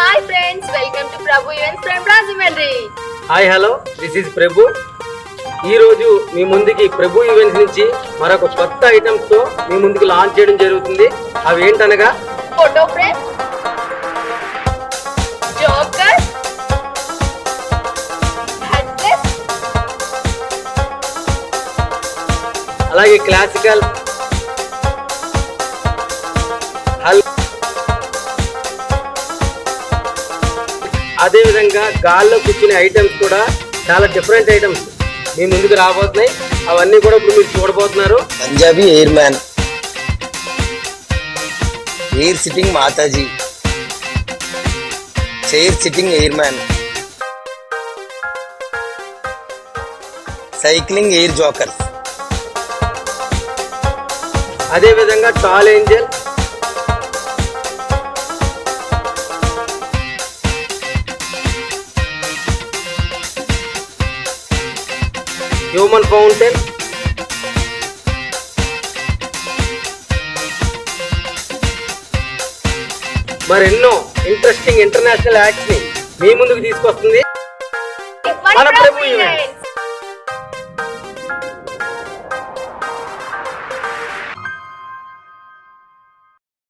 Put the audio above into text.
Hi friends welcome to Prabhu events from Rajahmundry hi hello this is Prabhu ఈ రోజు మీ ముందుకి ప్రభు events నుంచి మరొక కొత్త ఐటమ్స్తో మీ ముందుకు లాంచ్ చేయడం జరుగుతుంది. అవి ఏంటనగా? ఫోటో ఫ్రేమ్ జోకర్ అలాగే క్లాసికల్ హల్ అదే విధంగా గాల్లో కూర్చునే ఐటమ్స్ కూడా చాలా డిఫరెంట్ ఐటమ్స్ మీ ముందుకు రాబోతున్నాయి. అవన్నీ కూడా ఇప్పుడు మీరు చూడబోతున్నారు. Punjabi air man air sitting Mataji. Chair sitting air man cycling air jokers అదే విధంగా టాల్ ఏంజల్ హ్యూమన్ ఫౌంటైన్ మరెన్నో ఇంట్రెస్టింగ్ ఇంటర్నేషనల్ యాక్ట్స్ని మీ ముందుకు తీసుకొస్తుంది. మన ప్రభు ఈవెంట్స్